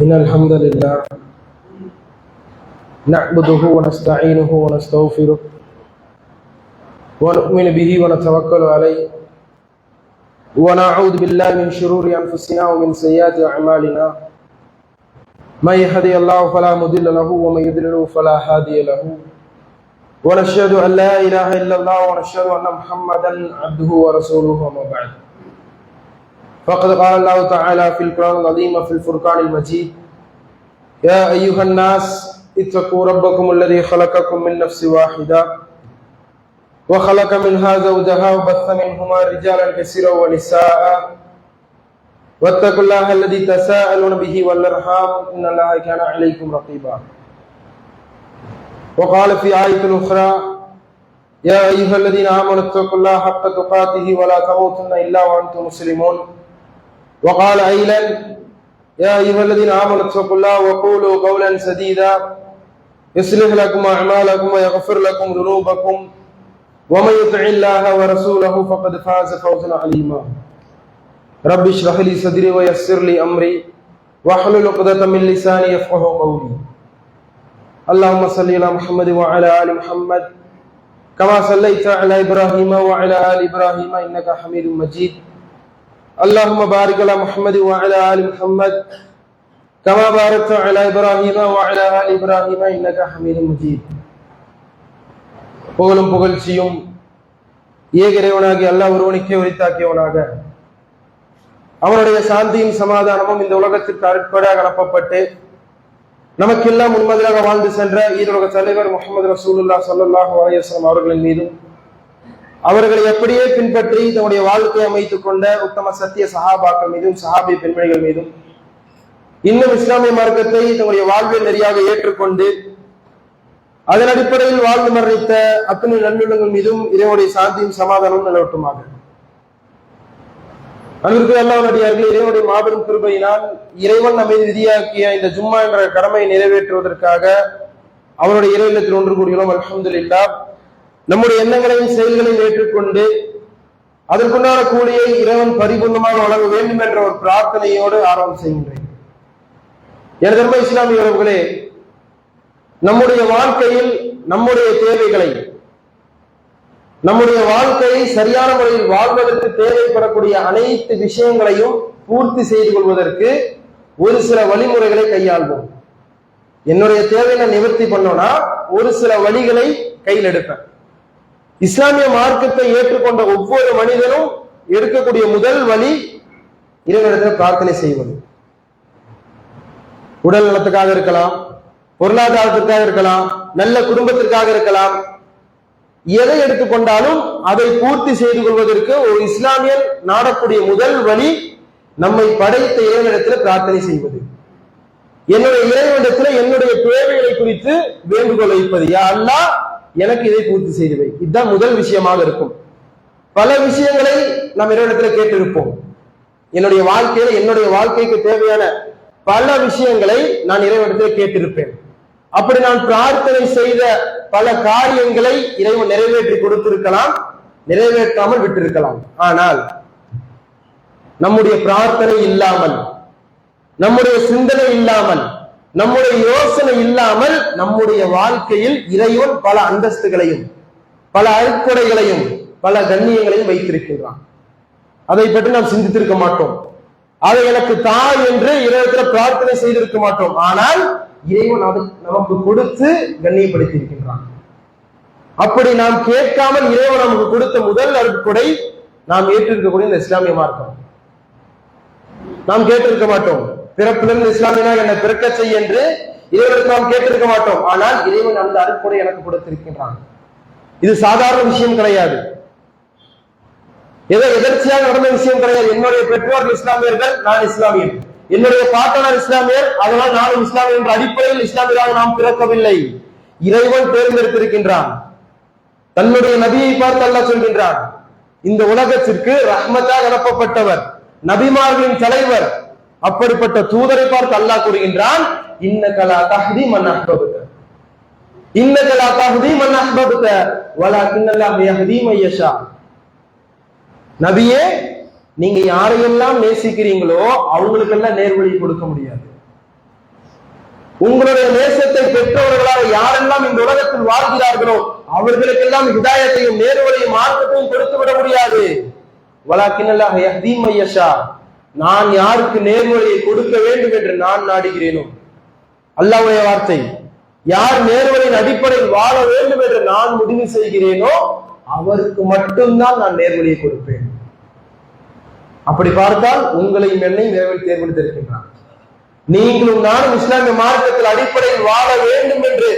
إن الحمد لله نعبده ونستعينه ونستغفره ونؤمن به ونتوكل عليه ونعوذ بالله من شرور أنفسنا ومن سيئات أعمالنا من يهدي الله فلا مضل له ومن يضلل فلا هادي له ونشهد أن لا إله إلا الله ونشهد أن محمدا عبده ورسوله وما بعد فقد قال الله تعالى في القرآن العظيم وفي الفرقان المجيد يا أيها الناس اتقوا ربكم الذي خلقكم من نفس واحدة وخلق منها زوجها وبث منهما رجالا كثيرا ونساء. واتقوا الله الذي تساءلون به والأرحام إن الله كان عليكم رقيبا. وقال في آية أخرى يا أيها الذين آمنوا اتقوا الله حق تقاته ولا تموتن إلا وأنتم مسلمون. وقال أيضا يا أيها الذين آمنوا اتقوا الله وقولوا قولا سديدا يصلح لكم أعمالكم ويغفر لكم ذنوبكم ومن يطع الله ورسوله فقد فاز فوزا عظيما. رب اشرح لي صدري ويسر لي أمري واحلل عقدة من لساني يفقه قولي. اللهم صل على محمد وعلى آل محمد كما صليت على إبراهيم وعلى آل إبراهيم إنك حميد مجيد. اللهم بارك على محمد وعلى آل محمد كما باركت على إبراهيم وعلى آل إبراهيم إنك حميد مجيد புகழும் புகழ்ச்சியும் ஏக இறைவனாகி அல்லாஹ் ஒருவனுக்கே உரித்தாக்கியவனாக அவனுடைய சாந்தியும் சமாதானமும் இந்த உலகத்திற்கு அருட்கொடையாக அனுப்பப்பட்டு நமக்கெல்லாம் உண்மதியாக வாழ்ந்து சென்ற ஈருலக தலைவர் முகமது ரசூலுல்லா சல்லாஹூ அலையம் அவர்களின் மீதும் அவர்களை எப்படியே பின்பற்றி தன்னுடைய வாழ்க்கையை அமைத்துக் கொண்ட உத்தம சத்திய சஹாபாக்கள் மீதும் சஹாபி பெண்மணிகள் மீதும் இன்னும் இஸ்லாமிய மார்க்கத்தை தன்னுடைய வாழ்வியல் நெறியாக ஏற்றுக்கொண்டு அதன் அடிப்படையில் வாழ்ந்து மரணித்த அத்தனை நல்லுள்ளங்கள் மீதும் இறைவனுடைய சாந்தியும் சமாதானமும் நிலவட்டுமாக. அன்பிற்கு எல்லாம் நடிகார்கள் இறைவனுடைய மாபெரும் கிருபையினால் இறைவன் நம்மை விதியாக்கிய இந்த ஜும்மா என்ற கடமையை நிறைவேற்றுவதற்காக அவருடைய இறைவனத்தில் ஒன்று கூடியுள்ளோம் அலமதுல்லா நம்முடைய எண்ணங்களையும் செயல்களையும் ஏற்றுக்கொண்டு அதற்குண்டான கூலியை இறைவன் பரிபூர்ணமாக வழங்க வேண்டும் என்ற ஒரு பிரார்த்தனையோடு ஆரம்பம் செய்கின்றேன். என் தர்ம இஸ்லாமிய உறவுகளே நம்முடைய வாழ்க்கையில் நம்முடைய தேவைகளை நம்முடைய வாழ்க்கையை சரியான முறையில் வாழ்வதற்கு தேவைப்படக்கூடிய அனைத்து விஷயங்களையும் பூர்த்தி செய்து கொள்வதற்கு ஒரு சில வழிமுறைகளை கையாள்வோம். என்னுடைய தேவையை நிவர்த்தி பண்ணோம்னா ஒரு சில வழிகளை கையில் எடுப்பேன். இஸ்லாமிய மார்க்கத்தை ஏற்றுக்கொண்ட ஒவ்வொரு மனிதனும் எடுக்கக்கூடிய முதல் வழி இறைவனிடத்தில் பிரார்த்தனை செய்வது. உடல் நலத்துக்காக இருக்கலாம் பொருளாதாரத்திற்காக இருக்கலாம் நல்ல குடும்பத்திற்காக இருக்கலாம். எதை எடுத்துக்கொண்டாலும் அதை பூர்த்தி செய்து கொள்வதற்கு ஒரு இஸ்லாமியன் நாடக்கூடிய முதல் வழி நம்மை படைத்த இறைவனிடத்தில் பிரார்த்தனை செய்வது. என்னுடைய இறைவனிடத்தில் என்னுடைய தேவைகளை குறித்து வேண்டுகோள் வைப்பது. யா அல்லா எனக்கு இதை பூர்த்தி செய்து வை இதுதான் முதல் விஷயமாக இருக்கும். பல விஷயங்களை நாம் இறைவனிடத்தில் கேட்டிருப்போம். என்னுடைய வாழ்க்கையில என்னுடைய வாழ்க்கைக்கு தேவையான பல விஷயங்களை நான் இறைவனத்தில் கேட்டிருப்பேன். அப்படி நான் பிரார்த்தனை செய்த பல காரியங்களை இறைவன் நிறைவேற்றி கொடுத்திருக்கலாம் நிறைவேற்றாமல் விட்டிருக்கலாம். ஆனால் நம்முடைய பிரார்த்தனை இல்லாமல் நம்முடைய சிந்தனை இல்லாமல் நம்முடைய யோசனை இல்லாமல் நம்முடைய வாழ்க்கையில் இறைவன் பல அந்தஸ்துகளையும் பல அறுக்குடைகளையும் பல கண்ணியங்களையும் வைத்திருக்கின்றான். அதை பற்றி நாம் சிந்தித்திருக்க மாட்டோம். அதை எனக்கு தா என்று இறைவத்தில் பிரார்த்தனை செய்திருக்க மாட்டோம். ஆனால் இறைவன் அது நமக்கு கொடுத்து கண்ணியப்படுத்தி இருக்கின்றான் அப்படி நாம் கேட்காமல் இறைவன் நமக்கு கொடுத்த முதல் அருட்கொடை நாம் ஏற்றிருக்கக்கூடிய இந்த இஸ்லாமிய மார்க்கம். நாம் கேட்டிருக்க மாட்டோம். பிறப்பிலிருந்து இஸ்லாமியனாக என்னை பிறக்க செய் என்று இறைவனுக்கு நாம் கேட்டிருக்க மாட்டோம். ஆனால் இறைவன் அந்த அறுப்புடை எனக்கு கொடுத்திருக்கின்றான். இது சாதாரண விஷயம் கிடையாது. ஏதோ எதர்ச்சியாக நடந்த விஷயம் கிடையாது. என்னுடைய பெற்றோர்கள் இஸ்லாமியர்கள் நான் இஸ்லாமியன். என்னுடைய பாட்டனார் இஸ்லாமியர் அதனால் நானும் இஸ்லாமியர் என்ற அடிப்படையில் இஸ்லாமியராக நாம் பிறக்கவில்லை. இறைவன் தேர்ந்தெடுத்திருக்கின்றான். தன்னுடைய நபியை பார்த்து அல்ல சொல்கின்றான். இந்த உலகத்திற்கு ரஹ்மத்தாக அனுப்பப்பட்டவர் நபிமார்களின் தலைவர் அப்படிப்பட்ட தூதரை பார்த்து அல்லாஹ் கூறுகின்றான் இன்ன கலா தஹதி மன் அஹ்பபுக. இன்ன கலா தஹதி மன் அஹ்பபுக. வலா கின்னல்லாஹ் யஹதி மையஷா நபியே நீங்க யாரையெல்லாம் நேசிக்கிறீங்களோ அவங்களுக்கெல்லாம் நேர்வழி கொடுக்க முடியாது. உங்களுடைய நேசத்தை பெற்றவர்களாக யாரெல்லாம் இந்த உலகத்தில் வாழ்கிறார்களோ அவர்களுக்கெல்லாம் ஹிதாயத்தையும் நேர்வழியும் மார்க்கத்தையும் கொடுத்து விட முடியாது வலாக்கினல்லாக யஹதி மையஷா நான் யாருக்கு நேர்வழியை கொடுக்க வேண்டும் என்று நான் நாடுகிறேனோ? அல்லாவுடைய வார்த்தை யார் நேர்வழியின் அடிப்படையில் வாழ வேண்டும் என்று நான் முடிவு செய்கிறேனோ அவருக்கு மட்டும்தான் நான் நேர்வழியை கொடுப்பேன். அப்படி பார்த்தால் உங்களையும் என்னை நேர்வழி தேர்ந்தெடுத்திருக்கின்றான். நீங்களும் நானும் இஸ்லாமிய மார்க்கத்தில் அடிப்படையில் வாழ வேண்டும் என்று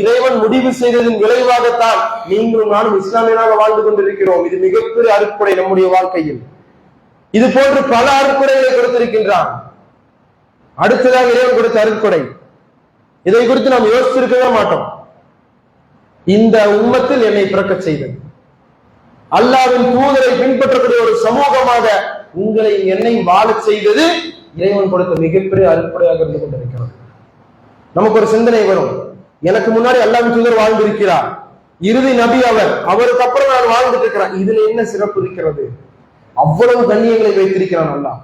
இறைவன் முடிவு செய்ததின் விளைவாகத்தான் நீங்களும் நானும் இஸ்லாமியனாக வாழ்ந்து கொண்டிருக்கிறோம். இது மிகப்பெரிய அடிப்படை நம்முடைய வாழ்க்கையில். இது போன்று பல அருட்கொடைகளை கொடுத்திருக்கின்றான். அடுத்ததாக இறைவன் கொடுத்த அருட்கொடை. இதை குறித்து நாம் யோசிச்சிருக்கவே மாட்டோம். இந்த உம்மத்தில் என்னை பிறக்கச் செய்தது. அல்லாவின் தூதரை பின்பற்றக்கூடிய ஒரு சமூகமாக உங்களை என்னை வாழச் செய்தது இறைவன் கொடுத்த மிகப்பெரிய அருட்படையாக இருந்து கொண்டிருக்கிறது. நமக்கு ஒரு சிந்தனை வரும். எனக்கு முன்னாடி அல்லாவின் தூதர் வாழ்ந்திருக்கிறார். இறுதி நபி அவர். அவருக்கு அப்புறம் நான் வாழ்ந்துட்டு இருக்கிறேன். இதுல என்ன சிறப்பு இருக்கிறது? அவ்வளவு கண்ணியங்களை வைத்திருக்கிறான் அல்லாஹ்.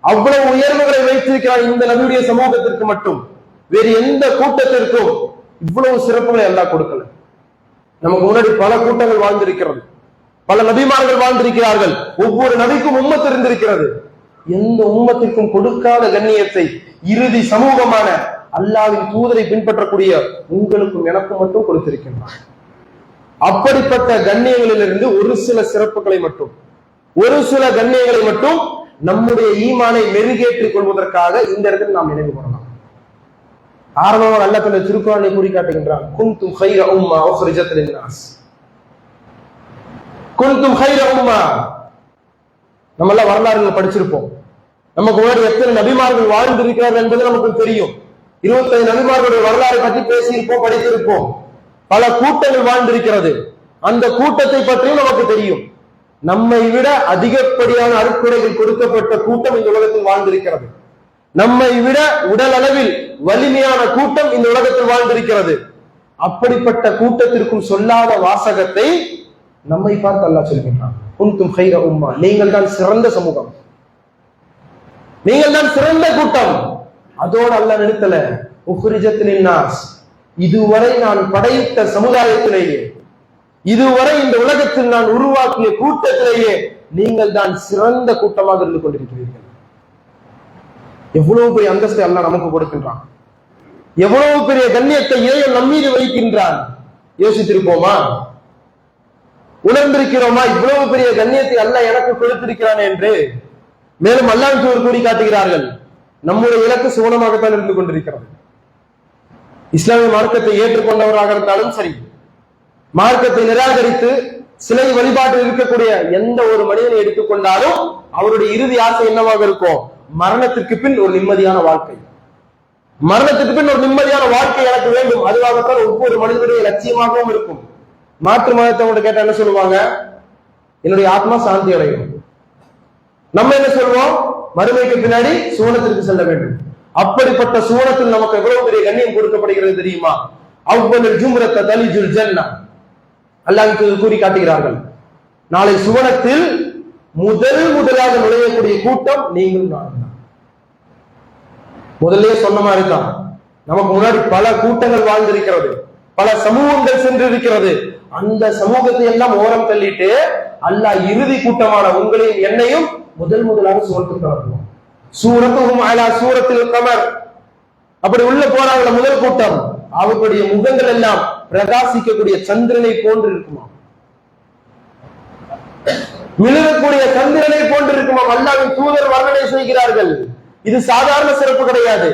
அவ்வளவு உயர்வுகளை வைத்திருக்கிறான் இந்த நபியுடைய சமூகத்திற்கு மட்டும். வேறு எந்த கூட்டத்திற்கும் இவ்வளவு சிறப்புகளை அல்லாஹ் கொடுக்கல. நமக்கு முன்னாடி பல கூட்டங்கள் வாழ்ந்திருக்கிறது. பல நபிமார்கள் வாழ்ந்திருக்கிறார்கள். ஒவ்வொரு நபிக்கும் உம்மத்து இருந்திருக்கிறது. எந்த உம்மத்திற்கும் கொடுக்காத கண்ணியத்தை இறுதி சமூகமான அல்லாவின் தூதரை பின்பற்றக்கூடிய உங்களுக்கும் எனக்கும் மட்டும் கொடுத்திருக்கின்றான் அப்படிப்பட்ட கண்ணியங்களிலிருந்து ஒரு சில சிறப்புகளை மட்டும். ஒரு சில கண்ணியங்களை மட்டும் நம்முடைய ஈமானை மெருகேற்றிக் கொள்வதற்காக இந்த இடத்தில் நாம் நினைவு கொள்ளலாம். ஆரம்பமாக அல்ல தன்னை திருக்குறளை கூறி காட்டுகின்றான் குந்தும் ஹைர உம்மா உஹ்ரிஜத் நாஸ் குந்தும் ஹைர உம்மா. நம்ம எல்லாம் வரலாறுகள் படிச்சிருப்போம். நமக்கு முன்னாடி எத்தனை நபிமார்கள் வாழ்ந்திருக்கிறார்கள் என்பது நமக்கு தெரியும். இருபத்தைந்து நபிமார்களுடைய வரலாறு பற்றி பேசியிருப்போம் படித்திருப்போம். பல கூட்டங்கள் வாழ்ந்திருக்கிறது. அந்த கூட்டத்தை பற்றியும் நமக்கு தெரியும். நம்மை விட அதிகப்படியான அறுக்குறைகள் கொடுக்கப்பட்ட கூட்டம் இந்த உலகத்தில் வாழ்ந்திருக்கிறது. நம்மை விட உடல் அளவில் வலிமையான கூட்டம் இந்த உலகத்தில் வாழ்ந்திருக்கிறது. அப்படிப்பட்ட கூட்டத்திற்கும் சொல்லாத வாசகத்தை நம்மை பார்த்து அல்லா சொல்கின்றான். குன்தும் ஹைர உம்மா. நீங்கள் தான் சிறந்த சமூகம். நீங்கள் தான் சிறந்த கூட்டம். அதோடு அல்ல நிறுத்தல உஹ்ரிஜத்தின் நாஸ் இதுவரை நான் படைத்த சமுதாயத்திலேயே இதுவரை இந்த உலகத்தில் நான் உருவாக்கிய கூட்டத்திலேயே நீங்கள் தான் சிறந்த கூட்டமாக இருந்து கொண்டிருக்கிறீர்கள். எவ்வளவு பெரிய அந்தஸ்தை அல்ல நமக்கு கொடுக்கின்றான். எவ்வளவு பெரிய கண்ணியத்தை இறைவன் நம்மீது வைக்கின்றான் யோசித்திருப்போமா? உணர்ந்திருக்கிறோமா? இவ்வளவு பெரிய கண்ணியத்தை அல்ல எனக்கு கொடுத்திருக்கிறான் என்று. மேலும் அல்லாஹ் ஒரு கூறி காட்டுகிறார்கள். நம்முடைய இலக்கு சுவனமாகத்தான் இருந்து கொண்டிருக்கிறது. இஸ்லாமிய மார்க்கத்தை ஏற்றுக்கொண்டவராக இருந்தாலும் சரி மார்க்கத்தை நிராகரித்து சிலை வழிபாட்டில் இருக்கக்கூடிய எந்த ஒரு மனிதனை எடுத்துக்கொண்டாலும் அவருடைய இறுதி ஆசை என்னவாக இருக்கும்? மரணத்திற்கு பின் ஒரு நிம்மதியான வாழ்க்கை. மரணத்துக்கு பின் ஒரு நிம்மதியான வாழ்க்கை எனக்கு வேண்டும். அதுவாகத்தான் ஒவ்வொரு மனிதனுடைய லட்சியமாகவும் இருக்கும். மாற்று மதத்தவங்க கேட்டா என்ன சொல்லுவாங்க? என்னுடைய ஆத்மா சாந்தி அடையும். நம்ம என்ன சொல்லுவோம்? மறுமைக்கு பின்னாடி சுவனத்திற்கு செல்ல வேண்டும். அப்படிப்பட்ட சுவனத்தில் நமக்கு எவ்வளவு பெரிய கண்ணியம் கொடுக்கப்படுகிறது தெரியுமா? அவ்வளவு ஜும்ரத்தை தலிஜுல் ஜன்னா அல்லாஹ் கூறி காட்டுகிறார்கள் நாளை சுவனத்தில் முதல் முதலாக நுழையக்கூடிய கூட்டம் நீங்களும் நானும் முதல்ல சொன்ன மாதிரி தான் நமக்கு முன்னாடி பல கூட்டங்கள் வாழ்ந்திருக்கிறது. பல சமூகங்கள் சென்றிருக்கிறது. அந்த சமூகத்தை எல்லாம் ஓரம் தள்ளிட்டு அல்லாஹ் இறுதி கூட்டமான உங்களையும் என்னையும் முதல் முதலாக சுவனத்துக்கு கலக்குவோம் சூரத்தும் அலா சூரத்தில் கமர். அப்படி உள்ள போறாங்கள முதல் கூட்டம். அவர்களுடைய முகங்கள் எல்லாம் பிரகாசிக்கக்கூடிய சந்திரனை போன்று இருக்குமா மிளகக்கூடிய சந்திரனை போன்று இருக்குமா அல்லாவின் தூதர் வர்ணனை செய்கிறார்கள் இது சாதாரண சிறப்பு கிடையாது.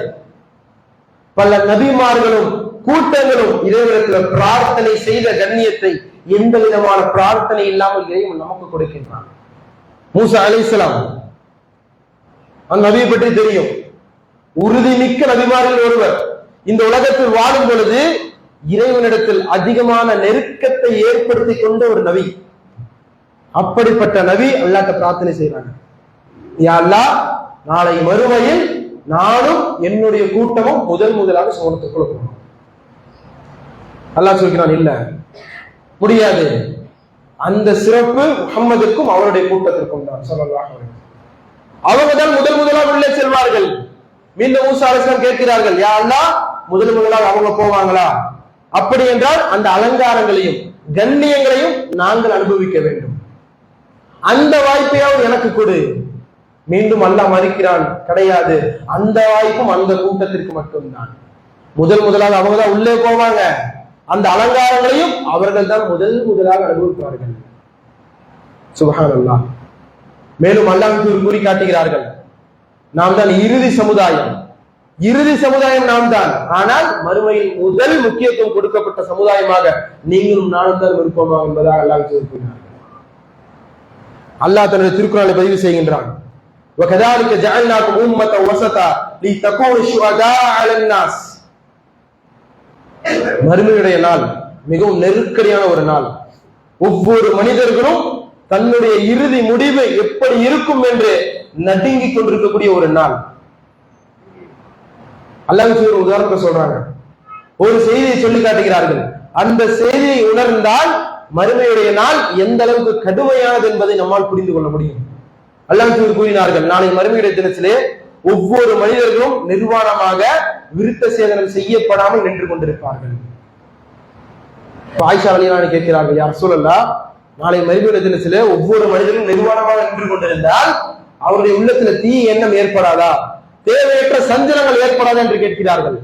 பல நபிமார்களும் கூட்டங்களும் இறைவனுக்கு பிரார்த்தனை செய்த கண்ணியத்தை எந்த விதமான பிரார்த்தனை இல்லாமல் இறைவன் நமக்கு கொடுக்கின்றான். மூசா அலிஸ்லாம் அந்த நபியை பற்றி தெரியும். உறுதிமிக்க நபிமாரில் ஒருவர் இந்த உலகத்தில் வாழும் பொழுது இறைவனிடத்தில் அதிகமான நெருக்கத்தை ஏற்படுத்தி கொண்ட ஒரு நபி. அப்படிப்பட்ட நபி அல்லாட்ட பிரார்த்தனை செய்யறாங்க யா நாளை மறுமையில் நானும் என்னுடைய கூட்டமும் முதல் முதலாக சோனத்துக்குள்ள போகணும். அல்லாஹ் சொல்கிறான் இல்ல முடியாது. அந்த சிறப்பு முகம்மதுக்கும் அவருடைய கூட்டத்திற்கும் தான். சொல்லலாம் அவங்க தான் முதல் முதலாக உள்ளே செல்வார்கள். மீண்டும் மூசா அலிஸ்லாம் கேட்கிறார்கள் யாருன்னா முதல் முதலாக அவங்க போவாங்களா? அப்படி என்றால் அந்த அலங்காரங்களையும் கண்ணியங்களையும் நாங்கள் அனுபவிக்க வேண்டும். அந்த வாய்ப்பையாவது எனக்கு கொடு. மீண்டும் அல்லாஹ் மறுக்கிறான் கிடையாது. அந்த வாய்ப்பும் அந்த கூட்டத்திற்கு மட்டும்தான். முதல் முதலாக அவங்க தான் உள்ளே போவாங்க. அந்த அலங்காரங்களையும் அவர்கள் தான் முதல் முதலாக அனுபவிப்பார்கள். சுபஹான் மேலும் அல்லாஹ் கூறி காட்டுகிறார்கள். நாம் தான் இறுதி சமுதாயம். இறுதி சமுதாயம் நாம் தான் ஆனால் மறுமையில் முதல் முக்கியத்துவம் கொடுக்கப்பட்ட சமுதாயமாக நீங்களும் நானும் தான் விருப்பமா என்பதாக அல்லாஹ் கூறுகிறார்கள் அல்லாஹ் தன்னுடைய திருக்குறளை பதிவு செய்கின்றான் وكذلك جعلناكم أمة وسطا لتكونوا شهداء على الناس மறுமையுடைய நாள் மிகவும் நெருக்கடியான ஒரு நாள் ஒவ்வொரு மனிதர்களும் தன்னுடைய இறுதி முடிவு எப்படி இருக்கும் என்று நடுங்கிக் கொண்டிருக்கக்கூடிய ஒரு நாள் அல்லாஹ் ஒரு உதாரணத்தை சொல்றாங்க. ஒரு செய்தியை சொல்லி காட்டுகிறார்கள். அந்த செய்தியை உணர்ந்தால் மறுமையுடைய நாள் எந்த அளவுக்கு கடுமையானது என்பதை நம்மால் புரிந்து கொள்ள முடியும். அல்லாஹ் கூறினார்கள் நாளை மறுமையுடைய தினத்திலே ஒவ்வொரு மனிதர்களும் நிர்வாணமாக விருத்த சேதனம் செய்யப்படாமல் நின்று கொண்டிருப்பார்கள். ஆயிஷா அலிலான கேட்கிறார்கள் யார் சூழல்லா நாளை மறுமையுடைய தினத்திலே ஒவ்வொரு மனிதரும் நிர்வாணமாக நின்று கொண்டிருந்தால் அவருடைய உள்ளத்துல தீ எண்ணம் ஏற்படாதா? தேவையற்ற சஞ்சலங்கள் ஏற்படாது என்று கேட்கிறார்கள்.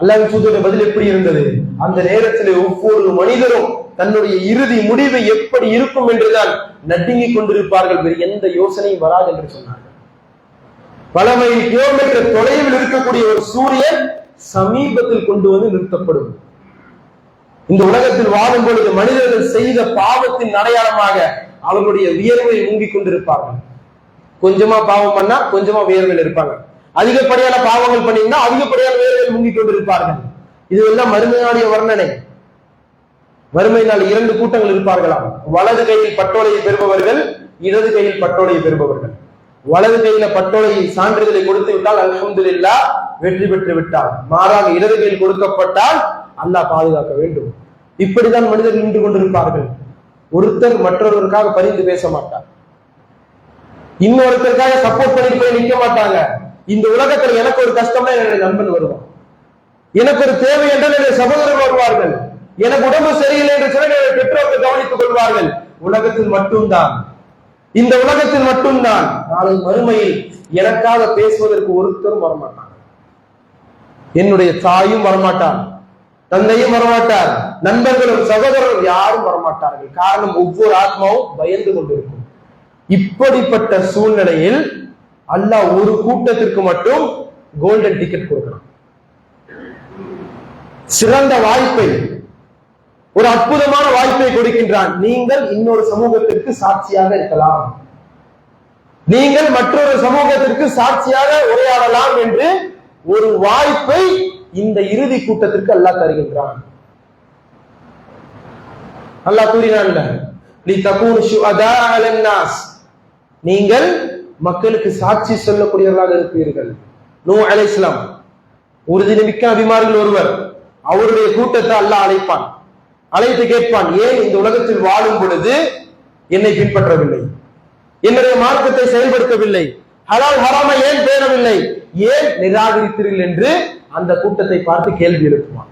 அல்லாஹ் சூதருடைய பதில் எப்படி இருந்தது? அந்த நேரத்தில் ஒவ்வொரு மனிதரும் தன்னுடைய இறுதி முடிவு எப்படி இருக்கும் என்றுதான் நடுங்கிக் கொண்டிருப்பார்கள் வேறு எந்த யோசனையும் வராது என்று சொன்னார்கள். பல மைல் கிலோமீட்டர் தொலைவில் இருக்கக்கூடிய ஒரு சூரியன் சமீபத்தில் கொண்டு வந்து நிறுத்தப்படும். இந்த உலகத்தில் வாழும் பொழுது மனிதர்கள் செய்த பாவத்தின் அடையாளமாக அவர்களுடைய வியர்வை முங்கிக் கொண்டிருப்பார்கள். கொஞ்சமா பாவம் பண்ணா கொஞ்சமா உயர்வில் இருப்பாங்க. அதிகப்படியான பாவங்கள் பண்ணியிருந்தா அதிகப்படியான உயர்வில் முங்கிக் கொண்டிருப்பார்கள். இதுவெல்லாம் மறுமையாடிய வர்ணனை. வறுமையினால் இரண்டு கூட்டங்கள் இருப்பார்களாம். வலது கையில் பட்டோலையை பெறுபவர்கள் இடது கையில் பட்டோலையை பெறுபவர்கள். வலது கையில பட்டோலையை சான்றிதழை கொடுத்து விட்டால் அல்ஹம்துலில்லா வெற்றி பெற்று விட்டால் மாறாக இடது கையில் கொடுக்கப்பட்டால் அல்லாஹ் பாதுகாக்க வேண்டும். இப்படிதான் மனிதர் நின்று கொண்டிருப்பார்கள். ஒருத்தர் மற்றொருவருக்காக பரிந்து பேச மாட்டார். இன்னொருத்தருக்காக சப்போர்ட் பண்ணிட்டு போய் நிக்க மாட்டாங்க. இந்த உலகத்துல எனக்கு ஒரு கஷ்டம்னா என்னுடைய நண்பன் வருவான். எனக்கு ஒரு தேவை என்றால் என்னுடைய சகோதரர் வருவார்கள். எனக்கு உடம்பு சரியில்லை என்று சொன்னால் என்னுடைய பெற்றோர்கள் கவனித்துக் கொள்வார்கள். உலகத்தில் மட்டும்தான். இந்த உலகத்தில் மட்டும்தான். நாளை மறுமையில் எனக்காக பேசுவதற்கு ஒருத்தரும் வரமாட்டாங்க. என்னுடைய தாயும் வரமாட்டார் தந்தையும் வரமாட்டார். நண்பர்களும் சகோதரரும் யாரும் வரமாட்டார்கள். காரணம் ஒவ்வொரு ஆத்மாவும் பயந்து கொண்டிருக்கும். இப்படிப்பட்ட சூழ்நிலையில் அல்லாஹ் ஒரு கூட்டத்திற்கு மட்டும் கோல்டன் டிக்கெட் கொடுக்கிறான் சிறந்த வாய்ப்பை ஒரு அற்புதமான வாய்ப்பை கொடுக்கின்றான். நீங்கள் இன்னொரு சமூகத்திற்கு சாட்சியாக இருக்கலாம். நீங்கள் மற்றொரு சமூகத்திற்கு சாட்சியாக உரையாடலாம் என்று ஒரு வாய்ப்பை இந்த இறுதி கூட்டத்திற்கு அல்லாஹ் தருகின்றான். அல்லாஹ் கூறினான் "லிதகூனு ஷுஹதாஅ நீங்கள் மக்களுக்கு சாட்சி சொல்லக்கூடியவர்களாக இருப்பீர்கள். நூ அலைஹிஸ்ஸலாம் உறுதிமிக்க அபிமார்கள் ஒருவர். அவருடைய கூட்டத்தை அல்லாஹ் அழைப்பான். அழைத்து கேட்பான் ஏன் இந்த உலகத்தில் வாழும் பொழுது என்னை பின்பற்றவில்லை? என்னுடைய மார்க்கத்தை செயல்படுத்தவில்லை? ஹலால் ஹராமை ஏன் பேணவில்லை? ஏன் நிராகரித்தீர்கள்? என்று அந்த கூட்டத்தை பார்த்து கேள்வி எழுப்புவான்.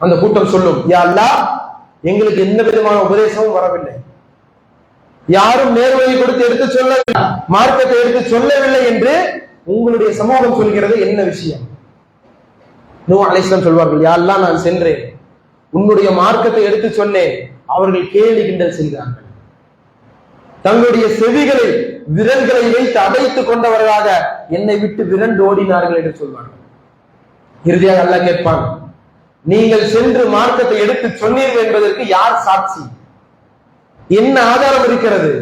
அந்த கூட்டம் சொல்லும் யா அல்லாஹ் எங்களுக்கு எந்த விதமான உபதேசமும் வரவில்லை. யாரும் நேர்வழி கொடுத்து எடுத்து சொல்ல மார்க்கத்தை எடுத்து சொல்லவில்லை என்று உங்களுடைய சமூகம் சொல்கிறது என்ன விஷயம்? நூ அலைஸ்லாம் சொல்வார்கள் யாரெல்லாம் நான் சென்றேன். உன்னுடைய மார்க்கத்தை எடுத்து சொன்னேன். அவர்கள் கேலி கிண்டல் செய்தார்கள் தங்களுடைய செவிகளை விரல்களை வைத்து அடைத்துக் கொண்டவர்களாக என்னை விட்டு விரண்டு ஓடினார்கள் என்று சொல்வார்கள். இறுதியாக அல்ல கேட்பான் நீங்கள் சென்று மார்க்கத்தை எடுத்து சொன்னீர்கள் என்பதற்கு யார் சாட்சி? என்ன ஆதாரம் இருக்கிறது?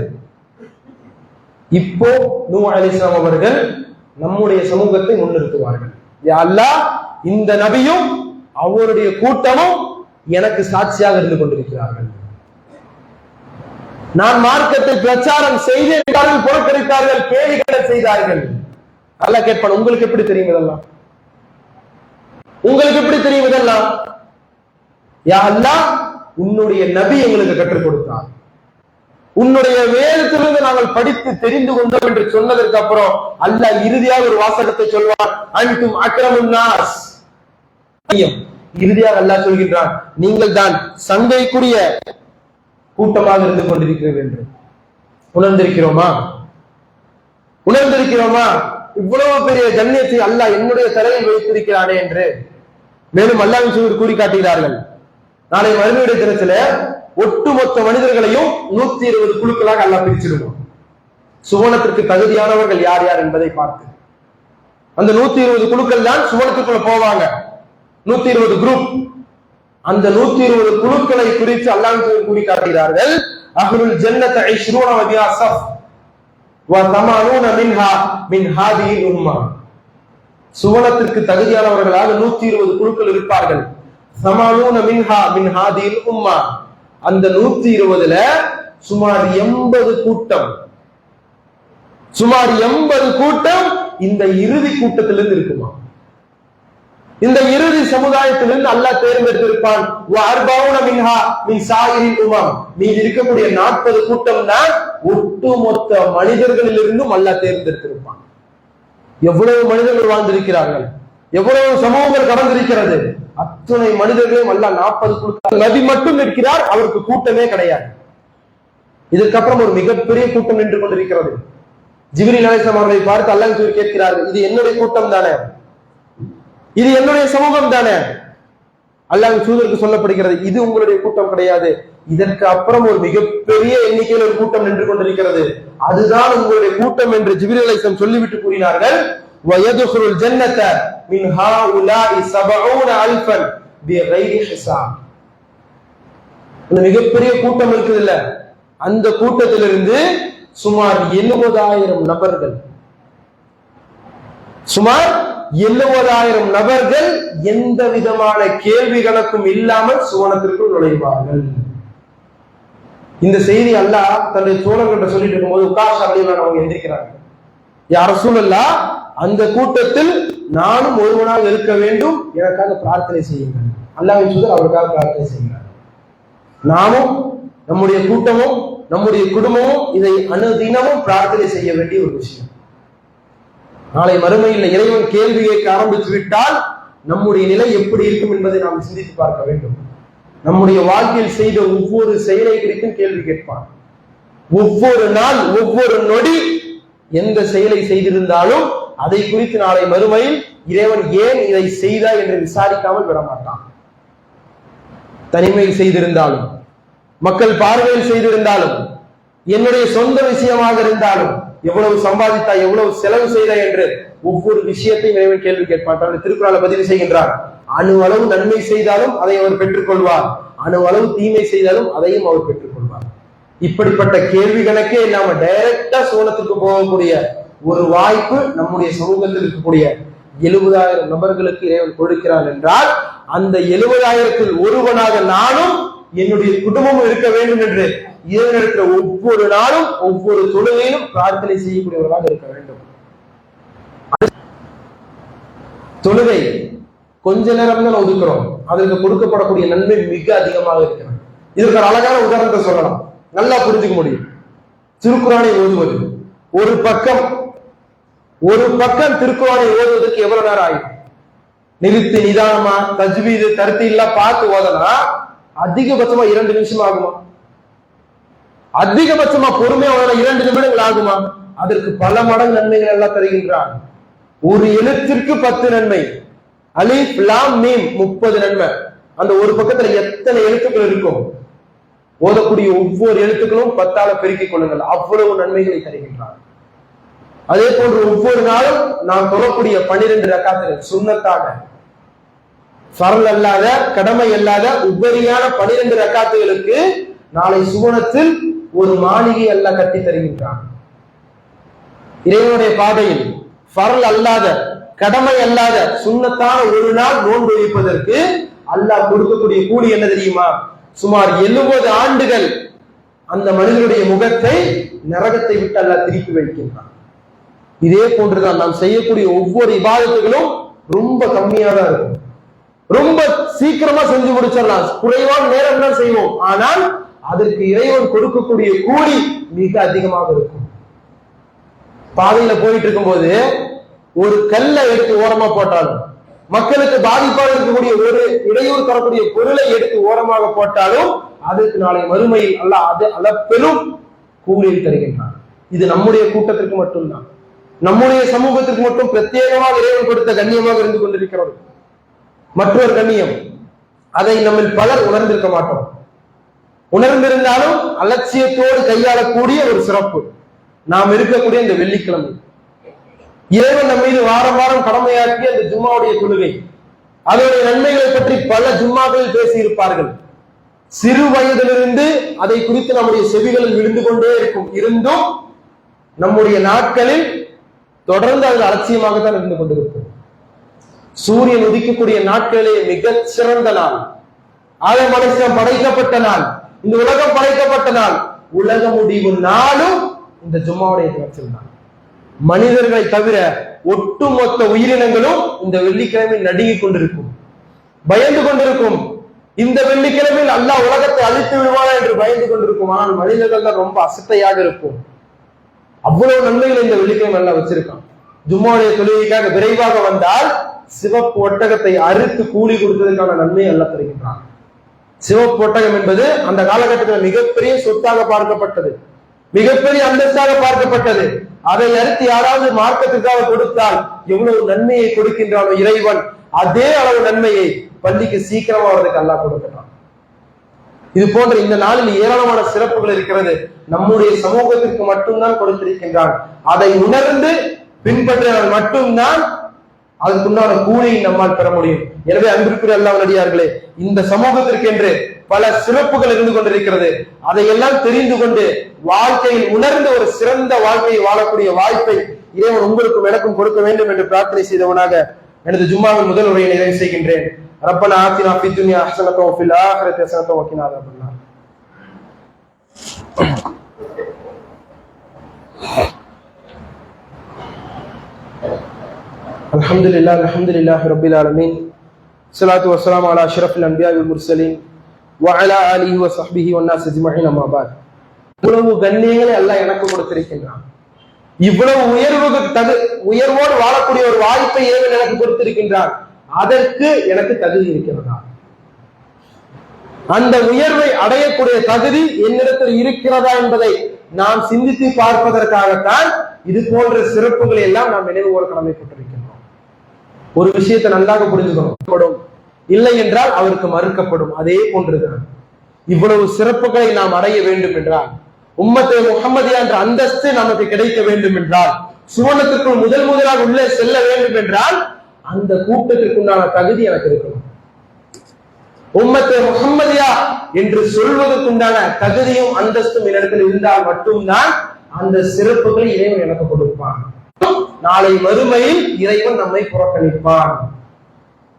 இப்போ நூ அலிஸ்லாம் அவர்கள் நம்முடைய சமூகத்தை முன்னிறுத்துவார்கள். யா அல்லாஹ் இந்த நபியும் அவருடைய கூட்டமும் எனக்கு சாட்சியாக இருந்து கொண்டிருக்கிறார்கள். நான் மார்க்கத்தை பிரச்சாரம் செய்தேன் என்றார்கள் புறக்கணித்தார்கள் கேலிகளை செய்தார்கள். நல்லா கேட்பான் உங்களுக்கு எப்படி தெரியும் இதெல்லாம்? உங்களுக்கு எப்படி தெரியும் இதெல்லாம்? யா அல்லா உன்னுடைய நபி எங்களுக்கு கற்றுக் கொடுத்தார். உன்னுடைய வேதத்திலிருந்து நாங்கள் படித்து தெரிந்து கொண்டோம் என்று சொன்னதற்கு அப்புறம் அல்லாஹ் இறுதியாக ஒரு வாசகத்தை சொல்வார் அன்தும் அக்ரமுன் நாஸ். இறுதியாக அல்லாஹ் சொல்கின்றான் நீங்கள் தான் சங்கைக்குரிய கூட்டமாக இருந்து கொண்டிருக்கிறீர்கள் என்று உணர்ந்திருக்கிறோமா? உணர்ந்திருக்கிறோமா? இவ்வளவு பெரிய ஜன்னியத்தை அல்லாஹ் என்னுடைய தலையில் வைத்திருக்கிறானே என்று. மேலும் அல்லாவின் சூழல் கூறி காட்டுகிறார்கள். நாளை மறுமையுடைய தினத்துல ஒட்டுமொத்த மனிதர்களையும் நூத்தி இருபது குழுக்களாக அல்லாஹ் பிரிச்சிடுவோம் சுவனத்திற்கு தகுதியானவர்கள் யார் யார் என்பதை பார்த்து. அந்த நூத்தி இருபது குழுக்கள் தான் சுவனத்துக்குள்ள போவாங்க. நூத்தி இருபது குரூப் அந்த நூத்தி இருபது குழுக்களை குறித்து அல்லாஹ் கூறி காட்டுகிறார்கள். அஹ்லுல் ஜன்னத இஷ்ரூன வபியா வ தமானூன மின்ஹா மின் உம்மா. சுவனத்திற்கு தகுதியானவர்களாக நூத்தி இருபது குழுக்கள் இருப்பார்கள். சமானூன மின்ஹா மின் ஹாதியில் உம்மா. அந்த நூத்தி இருபதுல சுமார் எண்பது கூட்டம். சுமார் எண்பது கூட்டம் இந்த இறுதி கூட்டத்திலிருந்து இருக்குமா? இந்த இறுதி சமுதாயத்திலிருந்து அல்லாஹ் தேர்ந்தெடுத்திருப்பான். நீ மின்ஹா நீ இருக்கக்கூடிய நாற்பது கூட்டம் தான் ஒட்டுமொத்த மனிதர்களிலிருந்தும் அல்லாஹ் தேர்ந்தெடுத்திருப்பான். எவ்வளவு மனிதர்கள் வாழ்ந்திருக்கிறார்கள்? எவ்வளவு சமூகங்கள் கடந்திருக்கிறது? அத்துணை மனிதர்களையும் அல்ல நாற்பது கூட்டம் நபி மட்டும் இருக்கிறார் அவருக்கு கூட்டமே கிடையாது. இதுக்கப்புறம் ஒரு மிகப்பெரிய கூட்டம் நின்று கொண்டிருக்கிறது. ஜிபிரி நரேசம் அவர்களை பார்த்து அல்லாஹ் கேட்கிறார்கள் இது என்னுடைய கூட்டம் தானே? இது என்னுடைய சமூகம் தானே? அல்லாஹ் சூதருக்கு சொல்லப்படுகிறது இது உங்களுடைய கூட்டம் கிடையாது. இதற்கு அப்புறம் ஒரு மிகப்பெரிய எண்ணிக்கையில் ஒரு கூட்டம் நின்று கொண்டிருக்கிறது. அதுதான் உங்களுடைய கூட்டம் என்று ஜிபிரி நரேசம் சொல்லிவிட்டு கூறினார்கள். ويدخل الجنة من هؤلاء سبعون ألفا بغير حساب இந்த மிகப்பெரிய கூட்டம் இருக்குது இல்ல அந்த கூட்டத்திலிருந்து சுமார் எழுபதாயிரம் நபர்கள் சுமார் எழுபதாயிரம் நபர்கள் எந்த விதமான கேள்வி கணக்கும் இல்லாமல் சுவனத்திற்குள் நுழைவார்கள் இந்த செய்தி அல்லாஹ் தன்னுடைய சோழர்கிட்ட சொல்லிட்டு இருக்கும்போது உகாஷ் அப்படின்னு அவங்க எந்திரிக்கிறாங்க யார சூழல்லா அந்த கூட்டத்தில் நானும் ஒருவனாக இருக்க வேண்டும். எனக்காக பிரார்த்தனை செய்யுங்கள். அல்லாவின் சூழல் அவருக்காக பிரார்த்தனை செய்கிறார். நாமும் நம்முடைய கூட்டமும் நம்முடைய குடும்பமும் இதை அனுதினமும் பிரார்த்தனை செய்ய வேண்டிய ஒரு விஷயம். நாளை மறுமையில் இறைவன் கேள்வி கேட்க ஆரம்பித்து விட்டால் நம்முடைய நிலை எப்படி இருக்கும் என்பதை நாம் சிந்தித்து பார்க்க வேண்டும். நம்முடைய வாழ்க்கையில் செய்த ஒவ்வொரு செயலை குறித்தும் கேள்வி கேட்பான். ஒவ்வொரு நாள் ஒவ்வொரு நொடி எந்த செயலை செய்திருந்தாலும் அதை குறித்து நாளை மறுமையில் இறைவன் ஏன் இதை செய்தா என்று விசாரிக்காமல் விடமாட்டான். தனிமையில் செய்திருந்தாலும் மக்கள் பார்வையில் செய்திருந்தாலும் என்னுடைய சொந்த விஷயமாக இருந்தாலும் எவ்வளவு சம்பாதித்தா எவ்வளவு செலவு செய்த என்று ஒவ்வொரு விஷயத்தையும் இறைவன் கேள்வி கேட்பான். திருக்குறளை பதிவு செய்கின்றார். அணு அளவு நன்மை செய்தாலும் அதை அவர் பெற்றுக்கொள்வார். அணு அளவு தீமை செய்தாலும் அதையும் அவர் பெற்றுக்கொள்வார். இப்படிப்பட்ட கேள்வி கணக்கே இல்லாம டைரக்டா சோனத்துக்கு போகக்கூடிய ஒரு வாய்ப்பு நம்முடைய சமூகத்தில் இருக்கக்கூடிய எழுபதாயிரம் நபர்களுக்கு இறைவன் கொடுக்கிறார் என்றால் அந்த எழுபதாயிரத்தில் ஒருவனாக நானும் என்னுடைய குடும்பமும் இருக்க வேண்டும் என்று இறைவனிடத்துல ஒவ்வொரு நாளும் ஒவ்வொரு தொழுகையிலும் பிரார்த்தனை செய்யக்கூடியவர்களாக இருக்க வேண்டும். தொழுகை கொஞ்ச நேரம் தான் ஒதுக்கிறோம். அதற்கு கொடுக்கப்படக்கூடிய நன்மை மிக அதிகமாக இருக்கிறது. இதற்கு ஒரு அழகான உதாரணத்தை சொல்லலாம். நல்லா புரிஞ்சுக்க முடியும். திருக்குறானை ஓதுவது. ஒரு பக்கம் ஒரு பக்கம் திருக்குறானை ஓதுவதற்கு எவ்வளவு நேரம் ஆகும் நிறுத்தி நிதானமா தஜ்வீது தருத்தீல்லாம் பார்த்து ஓதனா அதிகபட்சமா இரண்டு நிமிஷம் ஆகுமா? அதிகபட்சமா பொறுமையா ஓதனா இரண்டு நிமிடங்கள் ஆகுமா? அதற்கு பல மடங்கு நன்மைகள் எல்லாம் தருகின்றான். ஒரு எழுத்திற்கு பத்து நன்மை. அலிப் லாம் மீம் முப்பது நன்மை. அந்த ஒரு பக்கத்துல எத்தனை எழுத்துக்கள் இருக்கும்? ஓதக்கூடிய ஒவ்வொரு எழுத்துக்களும் பத்தால பெருக்கிக் கொள்ளுங்கள். அவ்வளவு நன்மைகளை தருகின்றார் அதே போன்று ஒவ்வொரு நாளும் நாம் தொழக்கூடிய பன்னிரண்டு ரக்காத்துகள் சுண்ணத்தாக. சரல் அல்லாத கடமை அல்லாத உபரியான பனிரெண்டு ரக்காத்துகளுக்கு நாளை சுவனத்தில் ஒரு மாளிகை அல்ல கட்டி தருகின்றான். இறைவனுடைய பாதையில் ஃபரல் அல்லாத கடமை அல்லாத சுண்ணத்தான ஒரு நாள் நோன்பு வைப்பதற்கு அல்லாஹ் கொடுக்கக்கூடிய கூலி என்ன தெரியுமா? சுமார் எழுபது ஆண்டுகள் அந்த மனிதனுடைய முகத்தை நரகத்தை விட்டு அல்லாஹ் திருப்பி வைக்கின்றான். இதே போன்றுதான் நாம் செய்யக்கூடிய ஒவ்வொரு விவாதத்துகளும் ரொம்ப கம்மியா தான் இருக்கும். ரொம்ப சீக்கிரமா செஞ்சு முடிச்சிடலாம். குறைவான நேரம் தான் செய்வோம். ஆனால் அதற்கு இறைவன் கொடுக்கக்கூடிய கூலி மிக அதிகமாக இருக்கும். பாதையில போயிட்டு இருக்கும்போது ஒரு கல்லை எடுத்து ஓரமா போட்டாலும் மக்களுக்கு பாதிப்பாக இருக்கக்கூடிய ஒரு இடையூறு தரக்கூடிய பொருளை எடுத்து ஓரமாக போட்டாலும் அதற்கு நாளை மறுமையில் அல்ல அது அளப்பெரும் கூலியில் தருகின்றான். இது நம்முடைய கூட்டத்திற்கு மட்டும்தான். நம்முடைய சமூகத்திற்கு மட்டும் பிரத்யேகமாக இறைவன் கொடுத்த கண்ணியமாக இருந்து கொண்டிருக்கிறது மற்றொரு கண்ணியம் அதை நம்மில் பலர் உணர்ந்திருக்க மாட்டோம். உணர்ந்திருந்தாலும் அலட்சியத்தோடு கையாளக்கூடிய ஒரு சிறப்பு. நாம் இருக்கக்கூடிய இந்த வெள்ளிக்கிழமை. இறைவன் நம்ம மீது வாரம் வாரம் கடமையாக்கிய அந்த ஜும்மாவுடைய தொழுகை. அதனுடைய நன்மைகளை பற்றி பல ஜும்மாக்களில் பேசியிருப்பார்கள். சிறு வயதிலிருந்து அதை குறித்து நம்முடைய செவிகளில் விழுந்து கொண்டே இருக்கும். இருந்தும் நம்முடைய நாட்களில் தொடர்ந்து அது அலட்சியமாகத்தான் இருந்து கொண்டிருக்கும். சூரியன் உதிக்கக்கூடிய நாட்களே மிக சிறந்த நாள். ஆய மனுஷன் படைக்கப்பட்ட நாள். இந்த உலகம் படைக்கப்பட்ட நாள். உலக முடிவு நாளும் இந்த ஜும்மாவுடைய தினத்தில் தான். மனிதர்களை தவிர ஒட்டுமொத்த உயிரினங்களும் இந்த வெள்ளிக்கிழமை நடுங்கிக் கொண்டிருக்கும். பயந்து கொண்டிருக்கும். இந்த வெள்ளிக்கிழமையில் அல்லாஹ் உலகத்தை அழித்து விடுவானா என்று பயந்து கொண்டிருக்கும். ஆனால் மனிதர்கள் தான் ரொம்ப அசத்தையாக இருக்கும். அவ்வளவு நன்மைகள் இந்த வெள்ளிக்கிழமை நல்லா வச்சிருக்கான். ஜும்மாவுடைய தொழுகைக்காக விரைவாக வந்தால் சிவப்பு ஒட்டகத்தை அறுத்து கூலி கொடுத்ததற்கான நன்மையை எல்லாம் தருகின்றான். சிவப்பு ஒட்டகம் என்பது அந்த காலகட்டத்தில் மிகப்பெரிய சொத்தாக பார்க்கப்பட்டது. மிகப்பெரிய அந்தஸ்தாக பார்க்கப்பட்டது. அதை அறுத்து யாராவது மார்க்கத்திற்காக கொடுத்தால் எவ்வளவு நன்மையை கொடுக்கின்றானோ இறைவன் அதே அளவு நன்மையை பள்ளிக்கு சீக்கிரமா அவருக்கு அல்லா கொடுக்கிறான் இது போன்ற இந்த நாளில் ஏராளமான சிறப்புகள் இருக்கிறது. நம்முடைய சமூகத்திற்கு மட்டும்தான் கொடுத்திருக்கின்றான். அதை உணர்ந்து பின்பற்றினால் மட்டும்தான் அதுக்குண்டான கூலியை நம்மால் பெற முடியும். எனவே அன்பிற்குரிய அல்லாஹ் நடிகார்களே இந்த சமூகத்திற்கு என்று பல சிறப்புகள் இருந்து கொண்டிருக்கிறது. அதையெல்லாம் தெரிந்து கொண்டு வாழ்க்கையில் உணர்ந்த ஒரு சிறந்த வாழ்க்கையை வாழக்கூடிய வாய்ப்பை இறைவன் உங்களுக்கும் எனக்கும் கொடுக்க வேண்டும் என்று பிரார்த்தனை செய்தவனாக எனது ஜும்மாவின் முதல் உரையை நிறைவு செய்கின்றேன் ரப்பன ஆத்தினா ஃபி துன்யா ஹசனத்தோ ஃபில் ஆஹிரத்தி ஹசனத்தோ வக்கினா ரப்பனா الحمد لله الحمد لله رب العالمين الصلاة والسلام على أشرف الأنبياء والمرسلين وعلى آله وصحبه والناس أجمعين أما بعد உணவு கண்ணியங்களை எல்லாம் எனக்கு கொடுத்திருக்கின்றான் இவ்வளவு உயர்வு தகு உயர்வோடு வாழக்கூடிய ஒரு வாய்ப்பை இறைவன் எனக்கு கொடுத்திருக்கின்றான். அதற்கு எனக்கு தகுதி இருக்கிறதா? அந்த உயர்வை அடையக்கூடிய தகுதி என்னிடத்தில் இருக்கிறதா என்பதை நாம் சிந்தித்து பார்ப்பதற்காகத்தான் இது போன்ற சிறப்புகளை எல்லாம் நாம் நினைவு கூற கடமைப்பட்டிருக்கின்றோம். ஒரு விஷயத்தை நன்றாக புரிஞ்சுக்கணும். இல்லை என்றால் அவருக்கு மறுக்கப்படும். அதே போன்றுதான். இவ்வளவு சிறப்புகளை நாம் அடைய வேண்டும் என்றால் உம்மத்தை முகமதியா என்ற அந்தஸ்து நமக்கு கிடைக்க வேண்டும் என்றால் சுவனத்திற்குள் முதல் முதலாக உள்ளே செல்ல வேண்டும் என்றால் அந்த கூட்டத்திற்குண்டான தகுதி எனக்கு இருக்கணும். உம்மத்தை முகம்மதியா என்று சொல்வதற்குண்டான தகுதியும் அந்தஸ்தும் என்னிடத்தில் இருந்தால் மட்டும்தான் அந்த சிறப்புகளை இறைவன் எனக்கு கொடுப்பான். நாளை மறுமையில் இறைவன் நம்மை புறக்கணிப்பான்.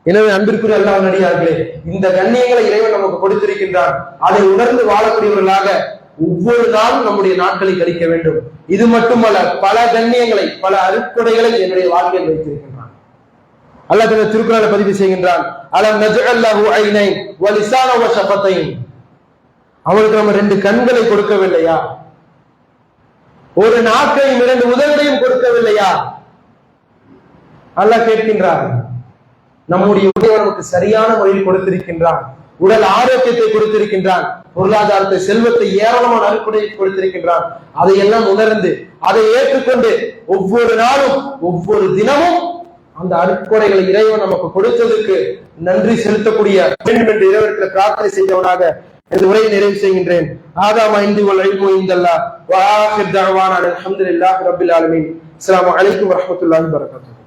எனவே அன்பிற்குரிய அல்லாஹ் நடிகார்களே இந்த கண்ணியங்களை இறைவன் நமக்கு கொடுத்திருக்கின்றான். அதை உணர்ந்து வாழக்கூடியவர்களாக ஒவ்வொரு நாளும் நம்முடைய நாட்களை கழிக்க வேண்டும். இது மட்டுமல்ல பல கண்ணியங்களை பல அருட்கொடைகளை என்னுடைய வாழ்க்கையில் வைத்திருக்கின்றான். அல்லாஹ் தனது திருக்குறளை பதிவு செய்கின்றான். அலம் நஜஅல்லாஹு ஐனைன் வ லிசான அவனுக்கு நம்ம ரெண்டு கண்களை கொடுக்கவில்லையா? ஒரு நாக்கையும் இரண்டு உதவியையும் கொடுக்கவில்லையா? அல்லாஹ் கேட்கின்றான். நம்முடைய உதவி நமக்கு சரியான முறையில் கொடுத்திருக்கின்றான். உடல் ஆரோக்கியத்தை கொடுத்திருக்கின்றான். பொருளாதாரத்தை செல்வத்தை ஏராளமான அறுப்புடையை கொடுத்திருக்கின்றான். அதையெல்லாம் உணர்ந்து அதை ஏற்றுக்கொண்டு ஒவ்வொரு நாளும் ஒவ்வொரு தினமும் அந்த அருட்கொடைகளை இறைவன் நமக்கு கொடுத்ததுக்கு நன்றி செலுத்தக்கூடிய வேண்டும் என்று இறைவனத்தில் பிரார்த்தனை செய்தவனாக இந்த உரையை நிறைவு செய்கின்றேன். ஆதாம் ஐந்து வல் ஐந்து இந்தல்லா. வாஹிர் ஆஹிர் தஅவானா ரபில் ஆலமின். அஸ்லாம் அலைக்கும் வரஹ்மத்துல்லாஹி